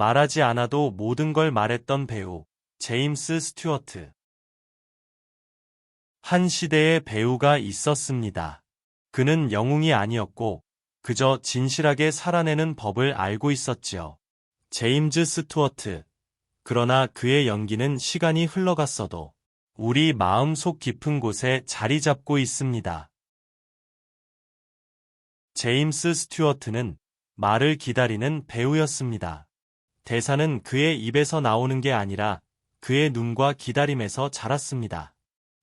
말하지 않아도 모든 걸 말했던 배우 제임스 스튜어트. 한 시대의 배우가 있었습니다. 그는 영웅이 아니었고 그저 진실하게 살아내는 법을 알고 있었지요. 제임즈 스튜어트. 그러나 그의 연기는 시간이 흘러갔어도 우리 마음 속 깊은 곳에 자리 잡고 있습니다. 제임스 스튜어트는 말을 기다리는 배우였습니다. 대사는 그의 입에서 나오는 게 아니라 그의 눈과 기다림에서 자랐습니다.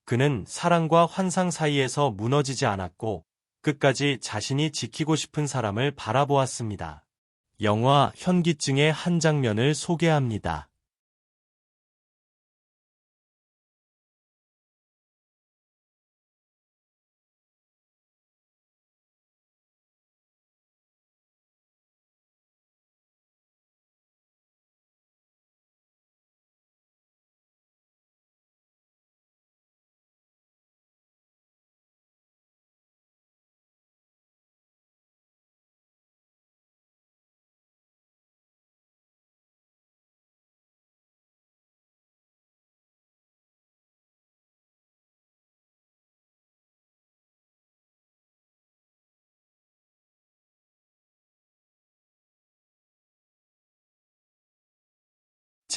그는 사랑과 환상 사이에서 무너지지 않았고 끝까지 자신이 지키고 싶은 사람을 바라보았습니다. 영화 현기증의 한 장면을 소개합니다.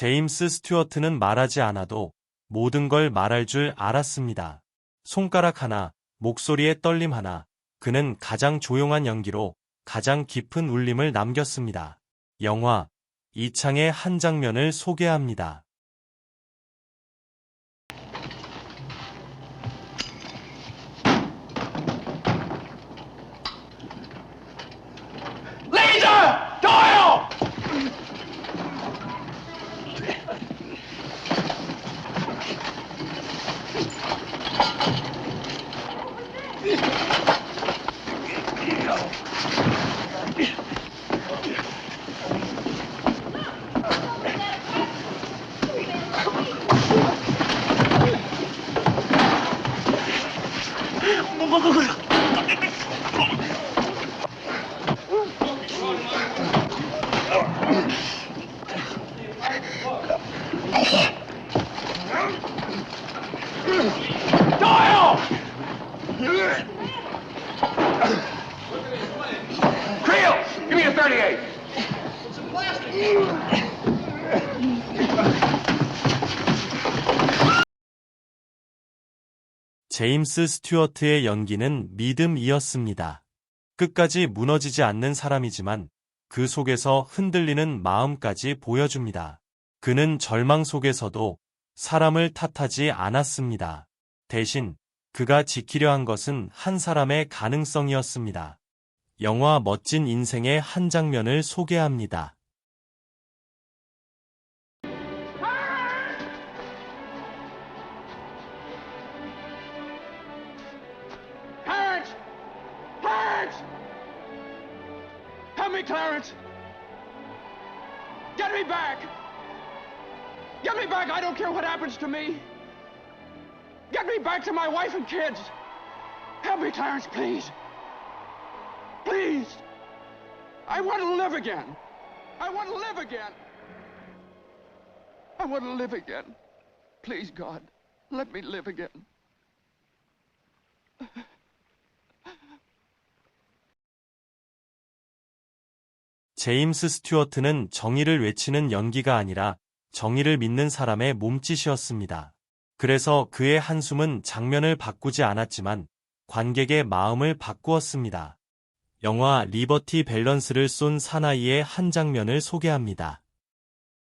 제임스 스튜어트는 말하지 않아도 모든 걸 말할 줄 알았습니다. 손가락 하나, 목소리의 떨림 하나, 그는 가장 조용한 연기로 가장 깊은 울림을 남겼습니다. 영화 이창의 한 장면을 소개합니다. Oh! Give me a 38. 제임스 스튜어트의 연기는 믿음이었습니다. 끝까지 무너지지 않는 사람이지만 그 속에서 흔들리는 마음까지 보여줍니다. 그는 절망 속에서도 사람을 탓하지 않았습니다. 대신 그가 지키려 한 것은 한 사람의 가능성이었습니다. 영화 멋진 인생의 한 장면을 소개합니다. Please! I want to live again! I want to live again! I want to live again. Please, God, let me live again. 제임스 스튜어트는 정의를 외치는 연기가 아니라 정의를 믿는 사람의 몸짓이었습니다. 그래서 그의 한숨은 장면을 바꾸지 않았지만 관객의 마음을 바꾸었습니다. 영화 리버티 밸런스를 쏜 사나이의 한 장면을 소개합니다.